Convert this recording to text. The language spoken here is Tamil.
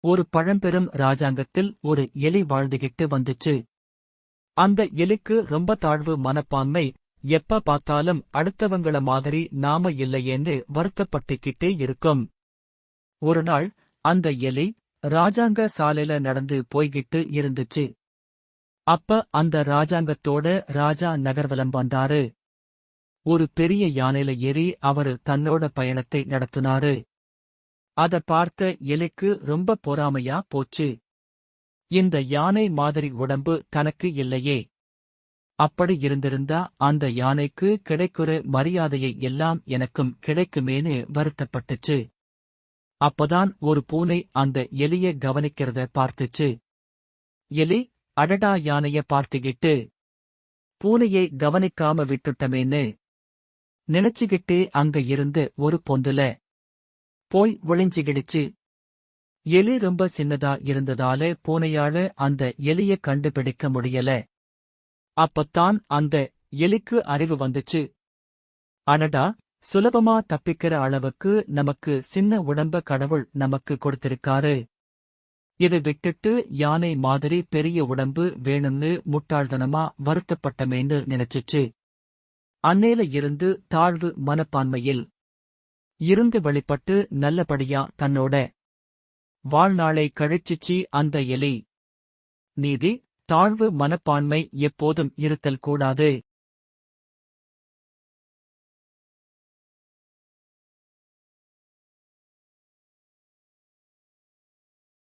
ஒரு பழம்பெரும் ராஜாங்கத்தில் ஒரு எலி வாழ்ந்துகிட்டு வந்துச்சு. அந்த எலிக்கு ரொம்ப தாழ்வு மனப்பான்மை எப்ப பார்த்தாலும் அடுத்தவங்கள மாதிரி நாம இல்லையேன்னு வருத்தப்பட்டுக்கிட்டே இருக்கும். ஒரு நாள் அந்த எலி ராஜாங்க சாலையில நடந்து போய்கிட்டு இருந்துச்சு. அப்ப அந்த ராஜாங்கத்தோட ராஜா நகர்வலம் வந்தாரு. ஒரு பெரிய யானையில ஏறி அவரு தன்னோட பயணத்தை நடத்தினாரு. அத பார்த்த எலிக்கு ரொம்ப பொறாமையா போச்சு. இந்த யானை மாதிரி உடம்பு தனக்கு இல்லையே. அப்படி இருந்திருந்தா அந்த யானைக்கு கிடைக்கிற மரியாதையை எல்லாம் எனக்கும் கிடைக்குமேனு வருத்தப்பட்டுச்சு. அப்பதான் ஒரு பூனை அந்த எலிய கவனிக்கிறத பார்த்துச்சு. எலி அடடா யானைய பார்த்துகிட்டு பூனையை கவனிக்காம விட்டுட்டமேன்னு நினைச்சுகிட்டு அங்க இருந்து ஒரு பொந்துல போய் ஒளிஞ்சுகிடுச்சு. எலி ரொம்ப சின்னதா இருந்ததால பூனையால அந்த எலிய கண்டுபிடிக்க முடியல. அப்பத்தான் அந்த எலிக்கு அறிவு வந்துச்சு. அனடா சுலபமா தப்பிக்கிற அளவுக்கு நமக்கு சின்ன உடம்ப கடவுள் நமக்கு கொடுத்திருக்காரு. இதை விட்டுட்டு யானை மாதிரி பெரிய உடம்பு வேணும்னு முட்டாள்தனமா வருத்தப்பட்டமேன்னு நினைச்சுச்சு. அன்னேல இருந்து தாழ்வு மனப்பான்மையில் இருந்து வெளிப்பட்டு நல்லபடியா தன்னோட வாழ்நாளை கழிச்சிச்சி அந்த எலி. நீதி தாழ்வு மனப்பான்மை எப்போதும் இருத்தல் கூடாது.